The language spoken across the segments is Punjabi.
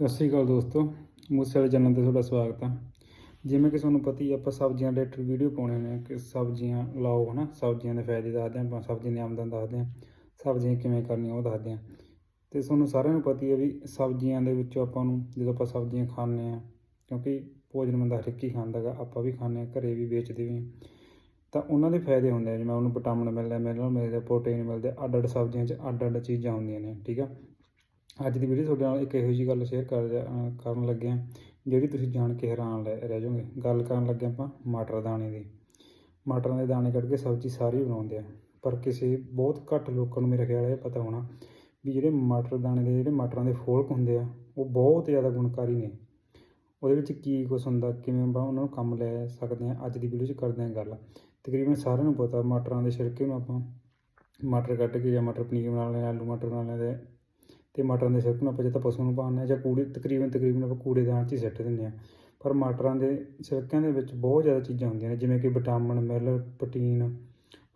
ਸਤਿ ਸ਼੍ਰੀ ਅਕਾਲ ਦੋਸਤੋ, ਮੂਸੇ ਵਾਲੇ ਚੈਨਲ ਤੇ ਤੁਹਾਡਾ ਸਵਾਗਤ ਆ। ਜਿਵੇਂ ਕਿ ਤੁਹਾਨੂੰ ਪਤਾ ਹੀ ਆਪਾਂ ਸਬਜ਼ੀਆਂ ਰਿਲੇਟਡ ਵੀਡੀਓ ਪਾਉਣੇ ਨੇ, ਕਿ ਸਬਜ਼ੀਆਂ ਲਾਓ ਹਨਾ, ਸਬਜ਼ੀਆਂ ਦੇ ਫਾਇਦੇ ਦੱਸਦੇ ਹਾਂ ਆਪਾਂ ਸਬਜ਼ੀਆਂ ਦੀ ਆਮਦਨ ਦੱਸਦੇ ਹਾਂ ਸਬਜ਼ੀਆਂ ਕਿਵੇਂ ਕਰਨੀਆਂ ਉਹ ਦੱਸਦੇ ਹਾਂ ਤੇ ਤੁਹਾਨੂੰ ਸਾਰਿਆਂ ਨੂੰ ਪਤਾ ਹੀ ਹੈ ਵੀ ਸਬਜ਼ੀਆਂ ਦੇ ਵਿੱਚੋਂ ਆਪਾਂ ਨੂੰ, ਜਦੋਂ ਆਪਾਂ ਸਬਜ਼ੀਆਂ ਖਾਂਦੇ ਆ, ਕਿਉਂਕਿ ਭੋਜਨ ਬੰਦਾ ਹਰ ਇੱਕ ਹੀ ਖਾਂਦਾ ਗਾ ਆਪਾਂ ਵੀ ਖਾਂਦੇ ਹਾਂ ਘਰੇ ਵੀ ਵੇਚਦੇ ਵੀ ਤਾਂ ਉਹਨਾਂ ਦੇ ਫਾਇਦੇ ਹੁੰਦੇ ਆ, ਜਿਵੇਂ ਉਹਨੂੰ ਵਿਟਾਮਿਨ ਮਿਲਦਾ ਮਿਨਰਲ ਮਿਲਦਾ ਪ੍ਰੋਟੀਨ ਮਿਲਦੇ ਅੱਡ ਅੱਡ ਸਬਜ਼ੀਆਂ 'ਚ ਅੱਡ ਅੱਡ ਚੀਜ਼ਾਂ ਹੁੰਦੀਆਂ ਨੇ, ਠੀਕ ਆ। ਅੱਜ ਦੀ ਵੀਡੀਓ ਤੁਹਾਡੇ ਨਾਲ ਇੱਕ ਇਹੋ ਜਿਹੀ ਗੱਲ ਸ਼ੇਅਰ ਕਰ ਅਹ ਕਰਨ ਲੱਗੇ ਹਾਂ, ਜਿਹੜੀ ਤੁਸੀਂ ਜਾਣ ਕੇ ਹੈਰਾਨ ਰਹਿ ਰਹਿ ਜਾਓਗੇ। ਗੱਲ ਕਰਨ ਲੱਗੇ ਆਪਾਂ ਮਟਰ ਦਾਣੇ ਦੀ। ਮਟਰਾਂ ਦੇ ਦਾਣੇ ਕੱਢ ਕੇ ਸਬਜ਼ੀ ਸਾਰੀ ਬਣਾਉਂਦੇ ਆ। ਪਰ ਕਿਸੇ ਬਹੁਤ ਘੱਟ ਲੋਕਾਂ ਨੂੰ ਮੇਰੇ ਖਿਆਲ ਇਹ ਪਤਾ ਹੋਣਾ ਵੀ ਜਿਹੜੇ ਮਟਰ ਦਾਣੇ ਦੇ, ਜਿਹੜੇ ਮਟਰਾਂ ਦੇ ਫੋਲਕ ਹੁੰਦੇ ਆ, ਉਹ ਬਹੁਤ ਜ਼ਿਆਦਾ ਗੁਣਕਾਰੀ ਨੇ। ਉਹਦੇ ਵਿੱਚ ਕੀ ਕੁਛ ਹੁੰਦਾ, ਕਿਵੇਂ ਆਪਾਂ ਉਹਨਾਂ ਨੂੰ ਕੰਮ ਲੈ ਸਕਦੇ ਹਾਂ, ਅੱਜ ਦੀ ਵੀਡੀਓ 'ਚ ਕਰਦੇ ਹਾਂ ਗੱਲ। ਤਕਰੀਬਨ ਸਾਰਿਆਂ ਨੂੰ ਪਤਾ ਮਟਰਾਂ ਦੇ ਛਿਲਕੇ ਨੂੰ ਆਪਾਂ ਮਟਰ ਕੱਢ ਕੇ ਜਾਂ ਮਟਰ ਪਨੀਰ ਬਣਾ ਲੈਂਦੇ ਹਾਂ ਆਲੂ ਮਟਰ ਬਣਾ ਲੈਂਦੇ ਤੇ ਮਟਰਾਂ ਦੇ ਛਿਲਕ ਨੂੰ ਆਪਾਂ ਜੇ ਪਸ਼ੂ ਨੂੰ ਪਾਉਂਦੇ ਹਾਂ ਜਾਂ ਕੂੜੇ, ਤਕਰੀਬਨ ਤਕਰੀਬਨ ਆਪਾਂ ਕੂੜੇਦਾਨ 'ਚ ਹੀ ਸਿੱਟ ਦਿੰਦੇ ਹਾਂ। ਪਰ ਮਟਰਾਂ ਦੇ ਛਿਲਕਿਆਂ ਦੇ ਵਿੱਚ ਬਹੁਤ ਜ਼ਿਆਦਾ ਚੀਜ਼ਾਂ ਹੁੰਦੀਆਂ ਨੇ, ਜਿਵੇਂ ਕਿ vitamin mineral protein,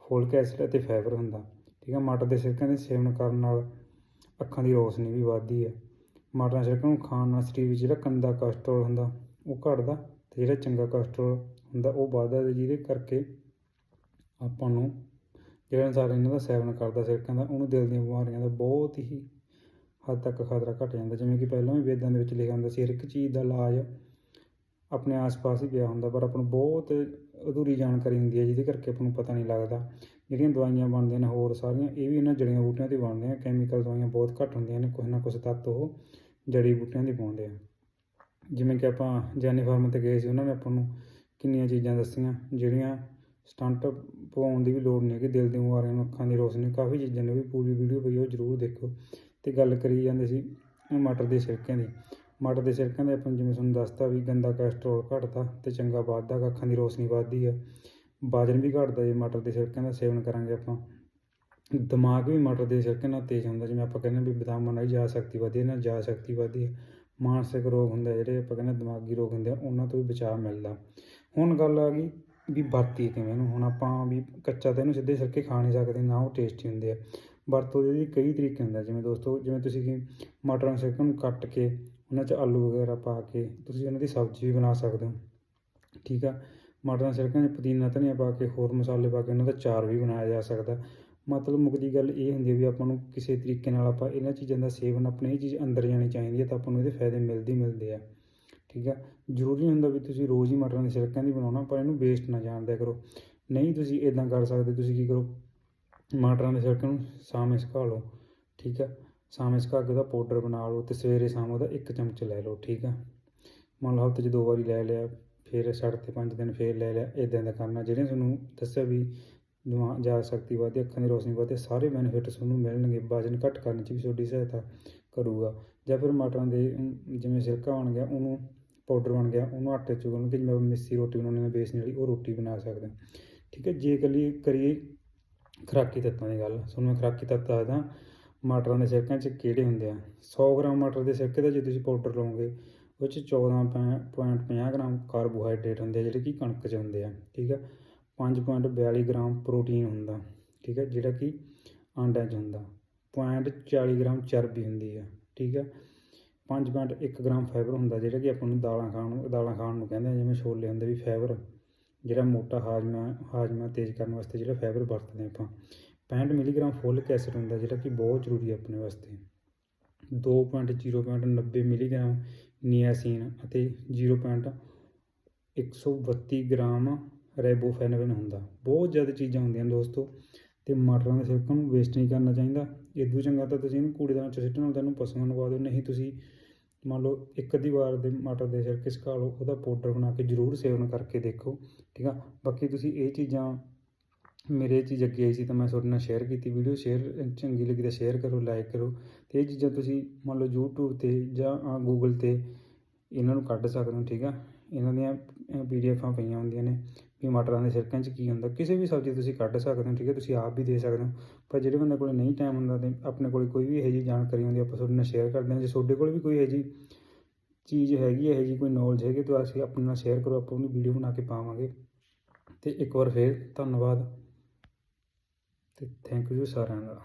folic acid ਅਤੇ ਫਾਈਬਰ ਹੁੰਦਾ। ਠੀਕ ਹੈ ਮਟਰ ਦੇ ਛਿਲਕਿਆਂ ਦੇ ਸੇਵਨ ਕਰਨ ਨਾਲ ਅੱਖਾਂ ਦੀ ਰੋਸ਼ਨੀ ਵੀ ਵੱਧਦੀ ਹੈ। ਮਟਰਾਂ ਦੇ ਛਿਲਕਿਆਂ ਨੂੰ ਖਾਣ ਨਾਲ ਸਰੀਰ ਵਿੱਚ ਜਿਹੜਾ ਗੰਦਾ ਕੋਲੇਸਟ੍ਰੋਲ ਹੁੰਦਾ, ਉਹ ਘਟਦਾ ਤੇ ਜਿਹੜਾ ਚੰਗਾ ਕੋਲੇਸਟ੍ਰੋਲ ਹੁੰਦਾ, ਉਹ ਵੱਧਦਾ ਤੇ ਜਿਹਦੇ ਕਰਕੇ ਆਪਾਂ ਨੂੰ ਜਿਹੜਾ ਇਨਸਾਨ ਇਹਨਾਂ ਦਾ ਸੇਵਨ ਕਰਦਾ ਛਿਲਕਿਆਂ ਦਾ, ਉਹਨੂੰ ਦਿਲ ਦੀਆਂ ਬਿਮਾਰੀਆਂ ਦਾ ਬਹੁਤ ਹੀ ਹੱਦ ਤੱਕ ਖਤਰਾ ਘਟ ਜਾਂਦਾ। ਜਿਵੇਂ ਕਿ ਪਹਿਲਾਂ ਵੀ ਵੇਦਾਂ ਦੇ ਵਿੱਚ ਲਿਖਿਆ ਹੁੰਦਾ ਸੀ, ਹਰ ਇੱਕ ਚੀਜ਼ ਦਾ ਇਲਾਜ ਆਪਣੇ ਆਸ-ਪਾਸ ਹੀ ਪਿਆ ਹੁੰਦਾ, ਪਰ ਆਪਾਂ ਨੂੰ ਬਹੁਤ ਅਧੂਰੀ ਜਾਣਕਾਰੀ ਹੁੰਦੀ ਹੈ, ਜਿਹਦੇ ਕਰਕੇ ਆਪਾਂ ਨੂੰ ਪਤਾ ਨਹੀਂ ਲੱਗਦਾ। ਜਿਹੜੀਆਂ ਦਵਾਈਆਂ ਬਣਦੀਆਂ ਨੇ, ਹੋਰ ਸਾਰੀਆਂ, ਇਹ ਵੀ ਇਹਨਾਂ ਜੜੀਆਂ ਬੂਟੀਆਂ ਤੇ ਬਣਦੀਆਂ ਕੈਮੀਕਲ ਦਵਾਈਆਂ ਬਹੁਤ ਘੱਟ ਹੁੰਦੀਆਂ ਨੇ ਕੁਛ ਨਾ ਕੁਛ ਤੱਤ ਉਹ ਜੜੀ ਬੂਟੀਆਂ ਦੀ ਪਾਉਂਦੇ ਆ। ਜਿਵੇਂ ਕਿ ਆਪਾਂ ਜੈਨੀ ਫਾਰਮ ਤੇ ਗਏ ਸੀ, ਉਹਨਾਂ ਨੇ ਆਪਾਂ ਨੂੰ ਕਿੰਨੀਆਂ ਚੀਜ਼ਾਂ ਦੱਸੀਆਂ, ਜਿਹੜੀਆਂ ਸਟੰਟ ਪਵਾਉਣ ਦੀ ਵੀ ਲੋੜ ਨਹੀਂ ਹੈਗੀ, ਦਿਲ ਦੀਆਂ ਬਿਮਾਰੀਆਂ ਨੂੰ ਅੱਖਾਂ ਦੀ ਰੋਸ਼ਨੀ, ਕਾਫੀ ਚੀਜ਼ਾਂ ਨੇ, ਉਹ ਵੀ ਪੂਰੀ ਵੀਡੀਓ ਪਈ ਉਹ ਜ਼ਰੂਰ ਦੇਖੋ। ਤੇ ਗੱਲ ਕਰੀ ਜਾਂਦੇ ਸੀ ਮਟਰ ਦੇ ਛਿਲਕਿਆਂ ਦੀ। ਮਟਰ ਦੇ ਛਿਲਕਿਆਂ ਦੇ ਆਪਾਂ ਜਿਵੇਂ ਤੁਹਾਨੂੰ ਦੱਸਤਾ ਵੀ ਗੰਦਾ ਕੋਲੇਸਟ੍ਰੋਲ ਘਟਦਾ ਤੇ ਚੰਗਾ ਵੱਧਦਾ, ਅੱਖਾਂ ਦੀ ਰੋਸ਼ਨੀ ਵੱਧਦੀ ਹੈ ਵਜਨ ਵੀ ਘਟਦਾ ਜੇ ਮਟਰ ਦੇ ਛਿਲਕਿਆਂ ਦਾ, ਸੇਵਨ ਕਰਾਂਗੇ ਆਪਾਂ। ਦਿਮਾਗ ਵੀ ਮਟਰ ਦੇ ਛਿਲਕਿਆਂ ਨਾਲ ਤੇਜ਼ ਹੁੰਦਾ, ਜਿਵੇਂ ਆਪਾਂ ਕਹਿੰਦੇ ਵੀ ਬਦਾਮਾਂ ਨਾਲ ਜਾ ਸ਼ਕਤੀ ਵਧਦੀ ਹੈ ਨਾ ਯਾਦ ਸ਼ਕਤੀ ਵਧਦੀ ਹੈ। ਮਾਨਸਿਕ ਰੋਗ ਹੁੰਦੇ ਜਿਹੜੇ ਆਪਾਂ ਕਹਿੰਦੇ ਦਿਮਾਗੀ ਰੋਗ ਹੁੰਦੇ ਆ, ਉਹਨਾਂ ਤੋਂ ਵੀ ਬਚਾਅ ਮਿਲਦਾ। ਹੁਣ ਗੱਲ ਆ ਗਈ ਵੀ ਵਰਤੀ ਕਿਵੇਂ ਇਹਨੂੰ ਹੁਣ ਆਪਾਂ ਵੀ ਕੱਚਾ ਤਾਂ ਇਹਨੂੰ ਸਿੱਧੇ ਸਿਰਕੇ ਖਾ ਨਹੀਂ ਸਕਦੇ, ਨਾ ਉਹ ਟੇਸਟੀ ਹੁੰਦੇ ਆ। ਵਰਤੋਂ ਦੇ ਵੀ ਕਈ ਤਰੀਕੇ ਹੁੰਦੇ ਆ, ਜਿਵੇਂ ਦੋਸਤੋ, ਜਿਵੇਂ ਤੁਸੀਂ ਕਿ ਮਟਰਾਂ ਦੇ ਛਿਲਕਿਆਂ ਨੂੰ ਕੱਟ ਕੇ, ਉਹਨਾਂ 'ਚ ਆਲੂ ਵਗੈਰਾ ਪਾ ਕੇ ਤੁਸੀਂ ਉਹਨਾਂ ਦੀ ਸਬਜ਼ੀ ਵੀ ਬਣਾ ਸਕਦੇ ਹੋ, ਠੀਕ ਆ? ਮਟਰਾਂ ਦੇ 'ਚ ਪੁਦੀਨਾ ਧਨੀਆ ਪਾ ਕੇ, ਹੋਰ ਮਸਾਲੇ ਪਾ ਕੇ ਉਹਨਾਂ ਦਾ ਚਾਰ ਵੀ ਬਣਾਇਆ ਜਾ ਸਕਦਾ ਮਤਲਬ ਮੁੱਕਦੀ ਗੱਲ ਇਹ ਹੁੰਦੀ ਹੈ ਵੀ ਆਪਾਂ ਨੂੰ ਕਿਸੇ ਤਰੀਕੇ ਨਾਲ ਆਪਾਂ ਇਹਨਾਂ ਚੀਜ਼ਾਂ ਦਾ ਸੇਵਨ, ਆਪਣੇ ਇਹ ਚੀਜ਼ ਅੰਦਰ ਜਾਣੀ ਚਾਹੀਦੀ ਹੈ ਤਾਂ ਆਪਾਂ ਨੂੰ ਇਹਦੇ ਫਾਇਦੇ ਮਿਲਦੇ ਮਿਲਦੇ ਆ, ਠੀਕ ਆ? ਜ਼ਰੂਰੀ ਹੁੰਦਾ ਵੀ ਤੁਸੀਂ ਰੋਜ਼ ਹੀ ਮਟਰਾਂ ਦੀ ਛਿਲਕਿਆਂ ਦੀ ਬਣਾਉਣਾ, ਪਰ ਇਹਨੂੰ ਵੇਸਟ ਨਾ ਜਾਣ ਦਿਆ ਕਰੋ। ਨਹੀਂ ਤੁਸੀਂ ਇਦਾਂ ਕਰ ਸਕਦੇ, ਤੁਸੀਂ ਕੀ ਕਰੋ? ਮਟਰਾਂ ਦੇ ਛਿਲਕੇ ਨੂੰ ਸ਼ਾਮੇ ਸੁਕਾ ਲਓ, ਠੀਕ ਆ? ਸ਼ਾਮੇ ਸੁਕਾ ਕੇ ਉਹਦਾ ਪਾਊਡਰ ਬਣਾ ਲਓ ਤੇ ਸਵੇਰੇ ਸ਼ਾਮ ਉਹਦਾ ਇੱਕ ਚਮਚ ਲੈ ਲਓ, ਠੀਕ ਆ? ਮੰਨ ਲਓ ਹਫ਼ਤੇ 'ਚ ਦੋ ਵਾਰੀ ਲੈ ਲਿਆ, ਫਿਰ ਛੱਡ ਤੇ ਪੰਜ ਦਿਨ ਫਿਰ ਲੈ ਲਿਆ ਇਦਾਂ ਦਾ ਕਰਨਾ। ਜਿਹੜੇ ਤੁਹਾਨੂੰ ਦੱਸਿਆ ਵੀ ਦਿਮਾਗ ਜ਼ਿਆਦਾ ਸ਼ਕਤੀ ਵਧਦੀ, ਅੱਖਾਂ ਦੀ ਰੋਸ਼ਨੀ ਵਧਦੀ, ਸਾਰੇ ਬੈਨੀਫਿਟ ਤੁਹਾਨੂੰ ਮਿਲਣਗੇ, ਵਜਨ ਘੱਟ ਕਰਨ 'ਚ ਵੀ ਤੁਹਾਡੀ ਸਹਾਇਤਾ ਕਰੂਗਾ। ਜਾਂ ਫਿਰ ਮਟਰਾਂ ਦੇ ਜਿਵੇਂ ਸਿਰਕਾ ਬਣ ਗਿਆ, ਉਹਨੂੰ ਪਾਊਡਰ ਬਣ ਗਿਆ, ਉਹਨੂੰ ਆਟੇ 'ਚ ਗੁੰਨ ਕੇ ਜਿਵੇਂ ਮਿੱਸੀ ਰੋਟੀ ਬਣਾਉਣੀ ਹਾਂ ਬੇਸਣ ਵਾਲੀ, ਉਹ ਰੋਟੀ ਬਣਾ ਸਕਦੇ ਠੀਕ ਹੈ ਜੇ ਇਕੱਲੀ ਕਰੀਏ ਖੁਰਾਕੀ ਤੱਤਾਂ ਦੀ ਗੱਲ। ਤੁਹਾਨੂੰ ਮੈਂ ਖੁਰਾਕੀ ਤੱਤ ਦੱਸਦਾ। ਮਟਰਾਂ ਦੇ ਸਿਰਕਿਆਂ 'ਚ ਕਿਹੜੇ ਹੁੰਦੇ ਆ। 100 ਗ੍ਰਾਮ ਮਟਰ ਦੇ ਸਿਰਕੇ ਦਾ ਜੇ ਤੁਸੀਂ ਪਾਊਡਰ ਲਓਗੇ, ਉਹ 'ਚ 14.50 ਗ੍ਰਾਮ ਕਾਰਬੋਹਾਈਡਰੇਟ ਹੁੰਦੇ ਆ, ਜਿਹੜੇ ਕਿ ਕਣਕ 'ਚ ਹੁੰਦੇ ਆ। ਠੀਕ ਆ? 5.42 ਗ੍ਰਾਮ ਪ੍ਰੋਟੀਨ ਹੁੰਦਾ। ਠੀਕ ਆ? ਜਿਹੜਾ ਕਿ ਆਂਡਿਆਂ 'ਚ ਹੁੰਦਾ। 0.40 ਗ੍ਰਾਮ ਚਰਬੀ ਹੁੰਦੀ ਆ। ਠੀਕ ਆ? 5.1 ਗ੍ਰਾਮ ਫਾਈਬਰ ਹੁੰਦਾ, ਜਿਹੜਾ ਕਿ ਆਪਾਂ ਨੂੰ ਦਾਲਾਂ ਖਾਣ ਦਾਲਾਂ ਖਾਣ ਨੂੰ ਕਹਿੰਦੇ ਆ, ਜਿਵੇਂ ਛੋਲੇ ਹੁੰਦੇ ਵੀ ਫਾਈਬਰ। ਜਿਹੜਾ ਮੋਟਾ ਹਾਜ਼ਮਾ ਹਾਜ਼ਮਾ ਤੇਜ਼ ਕਰਨ ਵਾਸਤੇ ਜਿਹੜਾ ਫਾਈਬਰ ਵਰਤਦੇ ਆਪਾਂ 65 ਮਿਲੀਗ੍ਰਾਮ ਫੋਲਿਕ ਐਸਿਡ ਹੁੰਦਾ ਜਿਹੜਾ ਕਿ ਬਹੁਤ ਜ਼ਰੂਰੀ ਹੈ ਆਪਣੇ ਵਾਸਤੇ। 2.0.90 ਮਿਲੀਗ੍ਰਾਮ ਨੀਆਸੀਨ ਅਤੇ 0.132 ਗ੍ਰਾਮ ਰੈਬੋਫੈਨਵਿਨ ਹੁੰਦਾ। ਬਹੁਤ ਜ਼ਿਆਦਾ ਚੀਜ਼ਾਂ ਹੁੰਦੀਆਂ ਦੋਸਤੋ, ਤੇ ਮਟਰਾਂ ਦੇ ਛਿਲਕਾਂ ਨੂੰ ਵੇਸਟ ਨਹੀਂ ਕਰਨਾ ਚਾਹੀਦਾ। ਇਦੋਂ ਚੰਗਾ ਤਾਂ ਤੁਸੀਂ ਇਹਨੂੰ ਕੂੜੇਦਾਨ ਚ ਸਿੱਟਣ ਨਾਲ ਤੁਹਾਨੂੰ ਪਸ਼ੂਆਂ ਨੂੰ ਪਾ ਦਿਓ, ਨਹੀਂ ਤੁਸੀਂ ਮੰਨ ਲਓ ਇੱਕ ਅੱਧੀ ਵਾਰ ਦੇ ਮਟਰ ਦੇ ਛਿਲਕੇ ਸੁਕਾ ਲਓ ਉਹਦਾ ਪਾਊਡਰ ਬਣਾ ਕੇ ਜ਼ਰੂਰ ਸੇਵਨ ਕਰਕੇ ਦੇਖੋ, ਠੀਕ ਆ? ਬਾਕੀ ਤੁਸੀਂ ਇਹ ਚੀਜ਼ਾਂ, ਮੇਰੇ ਚੀਜ਼ ਅੱਗੇ ਆਈ ਸੀ ਤਾਂ ਮੈਂ ਤੁਹਾਡੇ ਨਾਲ ਸ਼ੇਅਰ ਕੀਤੀ ਵੀਡੀਓ ਸ਼ੇਅਰ ਚੰਗੀ ਲੱਗੀ ਤਾਂ ਸ਼ੇਅਰ ਕਰੋ ਲਾਈਕ ਕਰੋ ਤੇ ਇਹ ਚੀਜ਼ਾਂ ਤੁਸੀਂ ਮੰਨ ਲਓ YouTube ਤੇ ਜਾਂ ਗੂਗਲ ਤੇ ਇਹਨਾਂ ਨੂੰ ਕੱਢ ਸਕਦੇ ਹੋ, ਠੀਕ ਆ? ਇਹਨਾਂ ਦੀਆਂ ਪੀਡੀਐਫਾਂ ਪਈਆਂ ਹੁੰਦੀਆਂ ਨੇ। ਕਿ ਮਟਰਾਂ ਦੇ ਛਿਲਕਿਆਂ 'ਚ ਕੀ ਹੁੰਦਾ, ਕਿਸੇ ਵੀ ਸਬਜ਼ੀ ਤੁਸੀਂ ਕੱਢ ਸਕਦੇ ਹੋ, ਠੀਕ ਹੈ, ਤੁਸੀਂ ਆਪ ਵੀ ਦੇ ਸਕਦੇ ਹੋ, ਪਰ ਜਿਹੜੇ ਬੰਦੇ ਕੋਲ ਨਹੀਂ ਟਾਈਮ ਹੁੰਦਾ ਤੇ ਆਪਣੇ ਕੋਲ ਕੋਈ ਵੀ ਇਹੋ ਜਿਹੀ ਜਾਣਕਾਰੀ ਹੁੰਦੀ, ਆਪਾਂ ਤੁਹਾਡੇ ਨਾਲ ਸ਼ੇਅਰ ਕਰਦੇ ਹਾਂ, ਜੇ ਤੁਹਾਡੇ ਕੋਲ ਵੀ ਕੋਈ ਇਹੋ ਜਿਹੀ ਚੀਜ਼ ਹੈਗੀ, ਇਹੋ ਜਿਹੀ ਕੋਈ ਨੌਲੇਜ ਹੈਗੀ, ਤਾਂ ਅਸੀਂ ਆਪਣੇ ਨਾਲ ਸ਼ੇਅਰ ਕਰੋ, ਆਪਾਂ ਉਹਨੂੰ ਵੀਡੀਓ ਬਣਾ ਕੇ ਪਾਵਾਂਗੇ। ਤੇ ਇੱਕ ਵਾਰ ਫੇਰ ਧੰਨਵਾਦ। ਤੇ ਥੈਂਕ ਯੂ ਸਾਰਿਆਂ ਦਾ।